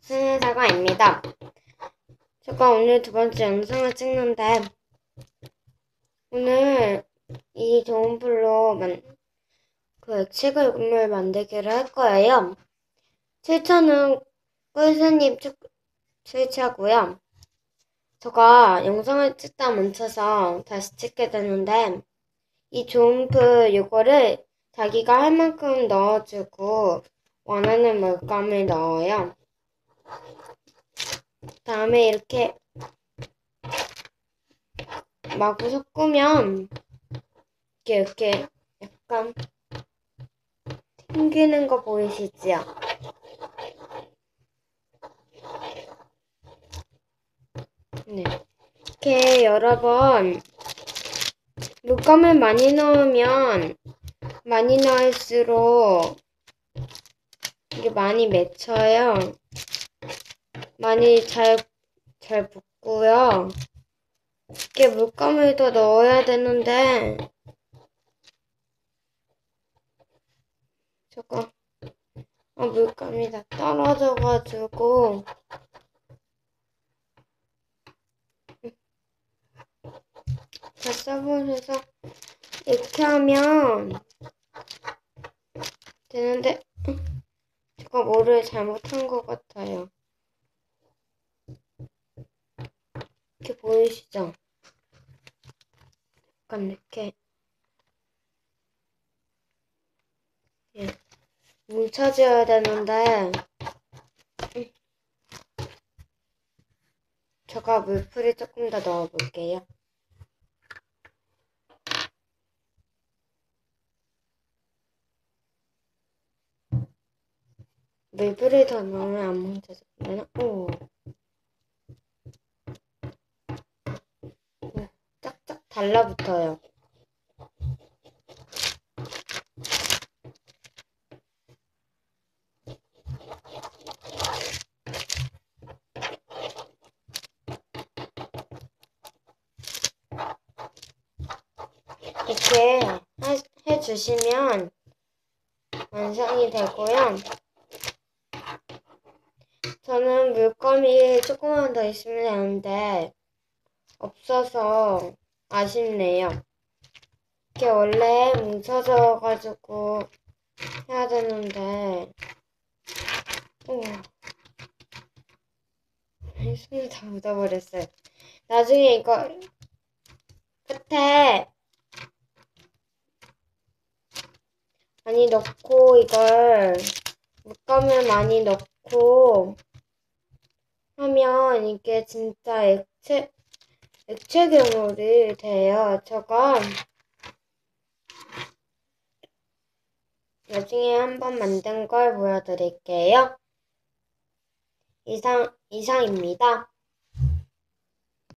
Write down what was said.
스네사과입니다. 제가 오늘 두 번째 영상을 찍는데 오늘 이 좋은 만, 그 액체글물 만들기를 할 거예요. 출처는 꿀스님 출처고요. 제가 영상을 찍다 멈춰서 다시 찍게 되는데 이 좋은 불 이거를 자기가 할 만큼 넣어주고 원하는 물감을 넣어요. 다음에 이렇게 마구 섞으면 이렇게 이렇게 약간 튕기는 거 보이시죠? 네. 이렇게 여러 번 물감을 많이 넣으면 많이 넣을수록 이게 많이 맺혀요. 많이 잘, 잘 붙고요. 이렇게 물감을 더 넣어야 되는데, 저거, 어, 물감이 다 떨어져가지고, 다 써버려서, 이렇게 하면 되는데, 제가 뭐를 잘못한 것 같아요. 이렇게 보이시죠? 약간 이렇게 예, 뭉쳐져야 되는데 제가 물풀을 조금 더 넣어볼게요. 물풀을 더 넣으면 안 뭉쳐지나? 오. 짝짝 달라붙어요. 이렇게 해주시면 완성이 되고요. 저는 물감이 조금만 더 있으면 되는데 없어서 아쉽네요. 이게 원래 뭉쳐져 가지고 해야 되는데 우와 손을 다 묻어버렸어요. 나중에 이거 끝에 많이 넣고 이걸 물감을 많이 넣고 하면 이게 진짜 액체 액체 괴물이 돼요. 저가 나중에 한번 만든 걸 보여드릴게요. 이상, 이상입니다.